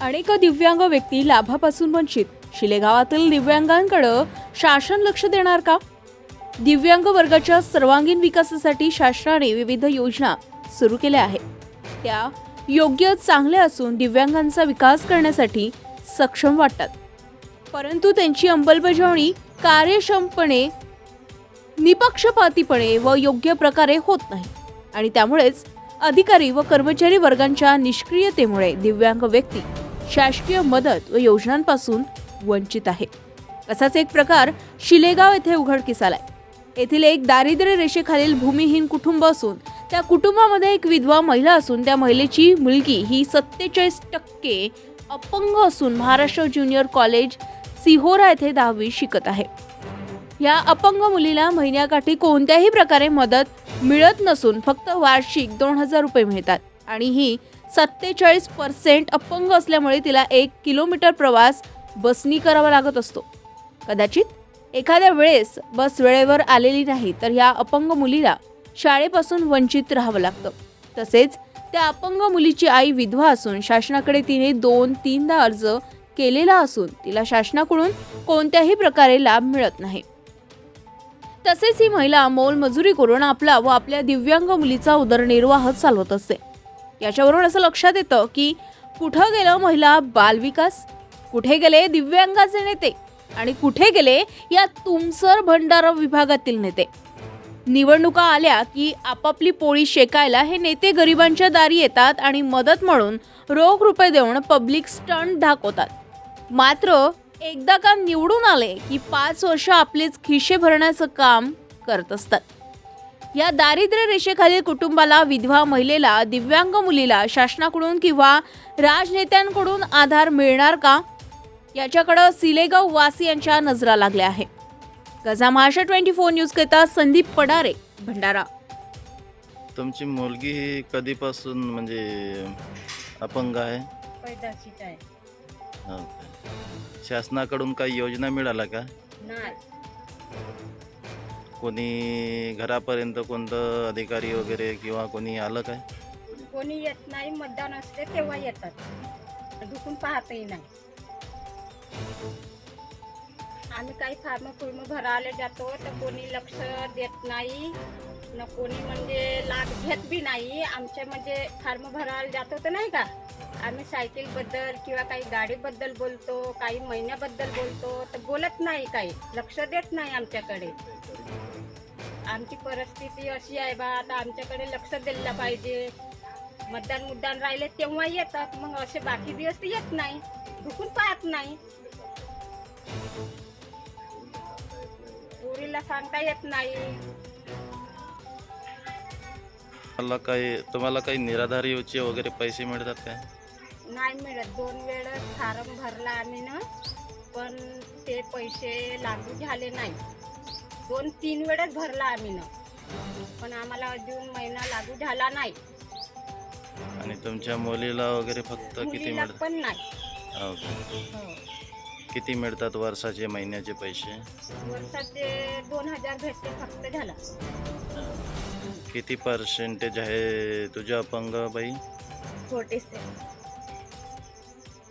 अनेक दिव्यांग व्यक्ती लाभापासून वंचित. शिलेगावातील दिव्यांगांकडं शासन लक्ष देणार का? दिव्यांग वर्गाच्या सर्वांगीण विकासासाठी शासनाने विविध योजना सुरू केल्या आहेत. त्या योग्य चांगल्या असून दिव्यांगांचा विकास करण्यासाठी सक्षम वाटतात. परंतु त्यांची अंमलबजावणी कार्यक्षमपणे निपक्षपातीपणे व योग्य प्रकारे होत नाही. आणि त्यामुळेच अधिकारी व कर्मचारी वर्गांच्या निष्क्रियतेमुळे दिव्यांग व्यक्ती शासकीय मदत व योजनांपासून वंचित आहे. असाच एक प्रकार शिलेगाव येथे उघडकीस आलाय येथील एक दारिद्र्य रेषेखालील भूमिहीन कुटुंब असून त्या कुटुंबामध्ये एक विधवा महिला असून त्या महिलेची मुलगी ही सत्तेचाळीस टक्के अपंग असून महाराष्ट्र ज्युनियर कॉलेज सिहोरा येथे दहावी शिकत आहे. या अपंग मुलीला महिन्याकाठी कोणत्याही प्रकारे मदत मिळत नसून फक्त वार्षिक दोन हजार रुपये मिळतात आणि ही सत्तेचाळीस पर्सेंट अपंग असल्यामुळे तिला एक किलोमीटर प्रवास बसनी करावा लागत असतो. कदाचित एखाद्या वेळेस बस वेळेवर आलेली नाही तर ह्या अपंग मुलीला शाळेपासून वंचित राहावं लागतं. तसेच त्या अपंग मुलीची आई विधवा असून शासनाकडे तिने दोन तीनदा अर्ज केलेला असून तिला शासनाकडून कोणत्याही प्रकारे लाभ मिळत नाही. तसेच ही महिला मोलमजुरी करून आपला व आपल्या दिव्यांग मुलीचा उदरनिर्वाह चालवत असते. याच्यावरून असं लक्षात येतं की कुठं गेलं महिला बालविकास? कुठे गेले दिव्यांगाचे नेते? आणि कुठे गेले या तुमसर भंडारा विभागातील नेते? निवडणुका आल्या की आपापली पोळी शेकायला हे नेते गरिबांच्या दारी येतात आणि मदत म्हणून रोख रुपये देऊन पब्लिक स्टंट दाखवतात. मात्र एकदा का निवडून आले की पाच वर्ष आपलेच खिशे भरण्याचं काम करत असतात. या दारिद्र्य रेषेखालील कुटुंबाला विधवा महिलेला दिव्यांग मुलीला शासनाकडून किंवा राजनेत्यांकडून आधार मिळणार का? याच्याकडं सिलेगाव वासियांच्या नजरा लागल्या आहे. गजा महाराष्ट्र ट्वेंटी फोर न्यूज करता संदीप पडारे भंडारा. तुमची मुलगी ही कधीपासून म्हणजे अपंग आहे? पैदाशीच आहे. हो का? शासनाकडून काही योजना मिळाला का? नाही. कोणी घरापर्यंत कोणतं अधिकारी वगैरे किंवा कोणी आलं काय? कोणी येत नाही मतदान असते तेव्हा येतात. दुखून पाहतही नाही. आम्ही काही फार्म फुर्म भरायला जातो तर कोणी लक्ष देत नाही. न कोणी म्हणजे लाभ घेत बी नाही. आमच्या म्हणजे फार्म भरायला जातो तर नाही का? आम्ही सायकलबद्दल किंवा काही गाडीबद्दल बोलतो काही महिन्याबद्दल बोलतो तर बोलत नाही काही. लक्ष देत नाही आमच्याकडे. आमची परिस्थिती अशी आहे बा आता आमच्याकडे लक्ष दिलं पाहिजे. मतदान मुद्दान राहिले तेव्हा येतात मग असे बाकी दिवस येत नाही दुखून पाहत नाही. पोरीला सांगता येत नाही. मला काही तुम्हाला काही निराधारीचे वगैरे पैसे मिळतात काय? नाही मिळत. दोन वेळेस फारम भरला आम्ही ना पण ते पैसे लागू झाले नाही. दोन तीन वेळेस भरला आम्ही ना पण आम्हाला अजून महिना लागू झाला नाही. आणि तुमच्या मुलीला वगैरे फक्त किती मुलीला मिळतात? पण नाही. हो का? हो. किती मिळतात वर्षाचे महिन्याचे पैसे? वर्षाचे दोन हजार भेटते फक्त झाला. किती पर्सेंटेज आहे तुझ्या अपंग बाई? छोटेसे